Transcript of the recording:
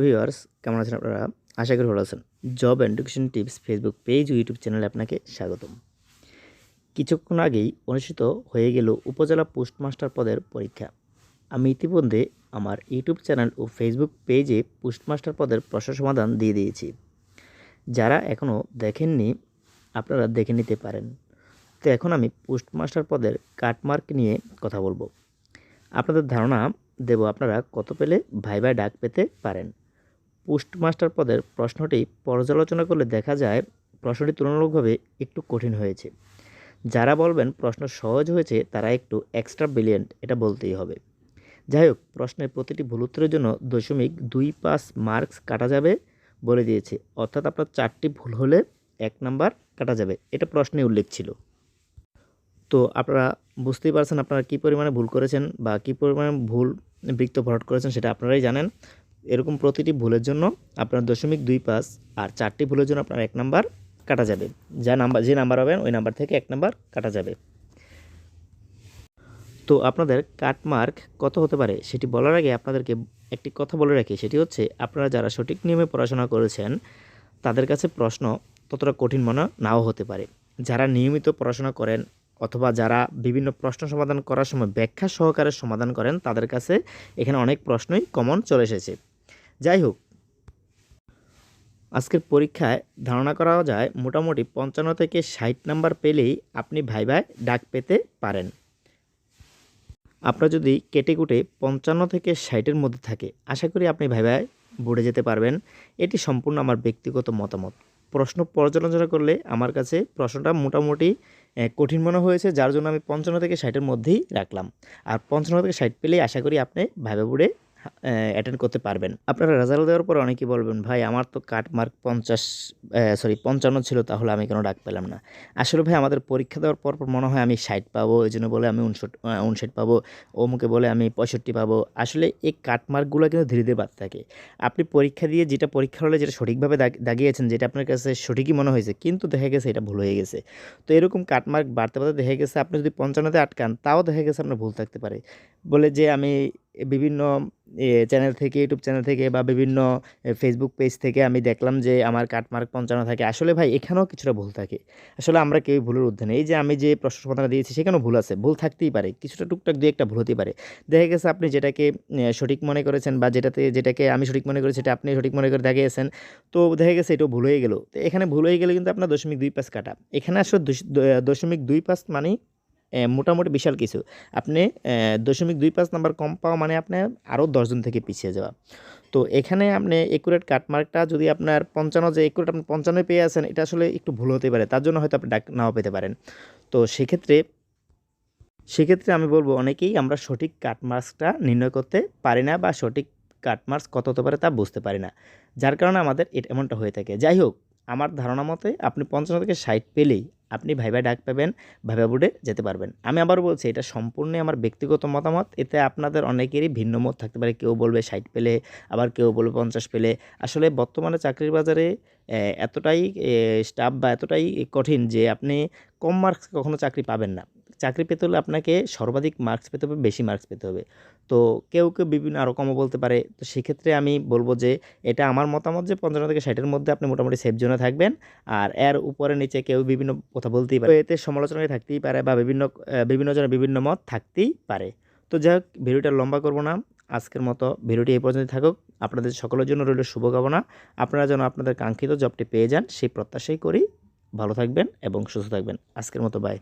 Viewers কেমন আছেন আপনারা? আশা করি ভালো আছেন। Job education tips Facebook page ও ইউটিউব চ্যানেলে আপনাকে স্বাগতম। কিছুক্ষণ আগেই অনুষ্ঠিত হয়ে গেল উপজেলা পোস্টমাস্টার পদের পরীক্ষা। আমি ইতিমধ্যে আমার ইউটিউব চ্যানেল ও ফেসবুক পেজে পোস্টমাস্টার পদের প্রশ্ন সমাধান দিয়ে দিয়েছি। যারা এখনও দেখেননি, আপনারা দেখে নিতে পারেন। তো এখন আমি পোস্টমাস্টার পদের কাটমার্ক নিয়ে কথা বলব। আপনাদের ধারণা দেব আপনারা কত পেলে ভাই ভাই ডাক পেতে পারেন। পোস্টমাস্টার পদের প্রশ্নটি পর্যালোচনা করলে দেখা যায় প্রশ্নটি তুলনামূলকভাবে একটু কঠিন হয়েছে। যারা বলবেন প্রশ্ন সহজ হয়েছে, তারা একটু এক্সট্রা ব্রিলিয়েন্ট এটা বলতেই হবে। যাই হোক, প্রশ্নের প্রতিটি ভুল উত্তরের জন্য দশমিক দুই পাঁচ মার্কস কাটা যাবে বলে দিয়েছে। অর্থাৎ আপনার চারটি ভুল হলে এক নাম্বার কাটা যাবে। এটা প্রশ্নে উল্লেখ ছিল। তো আপনারা বুঝতেই পারছেন আপনারা কী পরিমাণে ভুল করেছেন বা কী পরিমাণে ভুল বৃত্ত ভরাট করেছেন সেটা আপনারাই জানেন। এরকম প্রতিটি ভুলের জন্য আপনার দশমিক দুই পাঁচ আর চারটি ভুলের জন্য আপনার এক নাম্বার কাটা যাবে। যা নাম্বার, যে নাম্বার হবেন ওই নাম্বার থেকে এক নাম্বার কাটা যাবে। তো আপনাদের কাটমার্ক কত হতে পারে সেটি বলার আগে আপনাদেরকে একটি কথা বলে রাখি, সেটি হচ্ছে আপনারা যারা সঠিক নিয়মে পড়াশোনা করেছেন, তাদের কাছে প্রশ্ন ততটা কঠিন মনে নাও হতে পারে। যারা নিয়মিত পড়াশোনা করেন অথবা যারা বিভিন্ন প্রশ্ন সমাধান করার সময় ব্যাখ্যা সহকারে সমাধান করেন, তাদের কাছে এখানে অনেক প্রশ্নই কমন চলে এসেছে। যাই হোক আজকের পরীক্ষায় ধারণা করা যায় মোটামুটি পঞ্চান্ন থেকে ষাট নাম্বার পেলেই আপনি ভাই ভাই ডাক পেতে পারেন। আপনার যদি কেটে কুটে পঞ্চান্ন থেকে ষাটের মধ্যে থাকে, আশা করি আপনি ভাই ভাই বোর্ডে যেতে পারবেন। এটি সম্পূর্ণ আমার ব্যক্তিগত মতামত। প্রশ্ন পর্যালোচনা করলে আমার কাছে প্রশ্নটা মোটামুটি কঠিন মনে হয়েছে, যার জন্য আমি পঞ্চান্ন থেকে ষাটের মধ্যেই রাখলাম। আর পঞ্চান্ন থেকে ষাট পেলেই আশা করি আপনি ভাইবা বোর্ডে অ্যাটেন্ড করতে পারবেন। আপনারা রেজাল্ট দেওয়ার পর অনেকেই বলবেন, ভাই, আমার তো কাট মার্ক পঞ্চাশ সরি পঞ্চান্ন ছিল, তাহলে আমি কেন ডাক পেলাম না। আসলে ভাই, আমাদের পরীক্ষা দেওয়ার পর মনে হয় আমি ষাট পাবো, এই জন্য বলে আমি উনষট উনষাট পাবো। অমুকে বলে আমি পঁয়ষট্টি পাবো। আসলে এই কাট মার্কগুলো কিন্তু ধীরে ধীরে বাড়তে থাকে। আপনি পরীক্ষা দিয়ে যেটা পরীক্ষা হলে যেটা সঠিকভাবে দাগ- দাগিয়েছেন, যেটা আপনার কাছে সঠিকই মনে হয়েছে, কিন্তু দেখা গেছে এটা ভুল হয়ে গেছে। তো এরকম কাটমার্ক বাড়তে বাড়তে দেখা গেছে আপনি যদি পঞ্চান্নতে আটকান, তাও দেখা গেছে আপনার ভুল থাকতে পারে। বলে যে আমি বিভিন্ন চ্যানেল থেকে ইউটিউব চ্যানেল থেকে বা বিভিন্ন ফেসবুক পেজ থেকে আমি দেখলাম যে আমার কাটমার্ক পঞ্চান্ন থাকে। আসলে ভাই এখানেও কিছুটা ভুল থাকে। আসলে আমরা কেউ ভুলের ঊর্ধ্বে নেই। যে আমি যে প্রশ্ন সমাধান দিয়েছি সেখানেও ভুল আছে। ভুল থাকতেই পারে। কিছুটা টুকটাক দুই একটা ভুল হতেই পারে। দেখা গেছে আপনি যেটাকে সঠিক মনে করেছেন বা যেটাতে যেটাকে আমি সঠিক মনে করি সেটা আপনি সঠিক মনে করে দেখিয়েছেন তো দেখা গেছে এটাও ভুল হয়ে গেল। তো এখানে ভুল হয়ে গেলে কিন্তু আপনার দশমিক দুই পাঁচ কাটা। এখানে আসলে দশ- দশমিক দুই পাঁচ মানে আহ, মোটামুটি বিশাল কিছু। আপনি দশমিক দুই পাঁচ নাম্বার কম পাওয়া মানে আপনি আরও দশজন থেকে পিছিয়ে যাওয়া। তো এখানে আপনি একুরেট কাটমার্কটা যদি আপনার পঞ্চান্ন, যে একুরেট আপনি পঞ্চান্ন পেয়ে আছেন, এটা আসলে একটু ভুল হতে পারে। তার জন্য হয়তো আপনি ডাক নাও পেতে পারেন। তো সেক্ষেত্রে সেক্ষেত্রে আমি বলব, অনেকেই আমরা সঠিক কাটমার্কসটা নির্ণয় করতে পারি না বা সঠিক কাটমার্কস কত হতে পারে তা বুঝতে পারি না। যার কারণে আমাদের এমনটা হয়ে থাকে। যাই হোক, আমার ধারণা মতে আপনি পঞ্চান্ন থেকে ষাট পেলেই আপনি ভাইবা ডাক পাবেন, ভাইবা বোর্ডে যেতে পারবেন। আমি আবার বলছি, এটা সম্পূর্ণ আমার ব্যক্তিগত মতামত। এতে আপনাদের অনেকেরই ভিন্ন মত থাকতে পারে। কেউ বলবে ষাট পেলে, আবার কেউ বলবে পঞ্চাশ পেলে। আসলে বর্তমানে চাকরির বাজারে এতটাই স্টাফ বা এতটাই কঠিন যে আপনি কম মার্কস কখনো চাকরি পাবেন না। চাকরি পেতে হলে আপনাকে সর্বাধিক মার্কস পেতে হবে, বেশি মার্কস পেতে হবে। তো কেউ কেউ বিভিন্ন আরও কমও বলতে পারে। তো সেক্ষেত্রে আমি বলব যে, এটা আমার মতামত যে, পঞ্চান্ন থেকে ষাটের মধ্যে আপনি মোটামুটি সেফ জোনে থাকবেন। আর এর উপরে নিচে কেউ বিভিন্ন কথা বলতেই পারে। এতে সমালোচনায় থাকতেই পারে বা বিভিন্ন বিভিন্ন জনের বিভিন্ন মত থাকতেই পারে। তো যাই হোক, ভিডিওটা লম্বা করব না। আজকের মতো ভিডিওটি এই পর্যন্ত থাকুক। আপনাদের সকলের জন্য রইল শুভকামনা। আপনারা যেন আপনাদের কাঙ্ক্ষিত জবটি পেয়ে যান, সেই প্রত্যাশাই করি। ভালো থাকবেন এবং সুস্থ থাকবেন। আজকের মতো বাই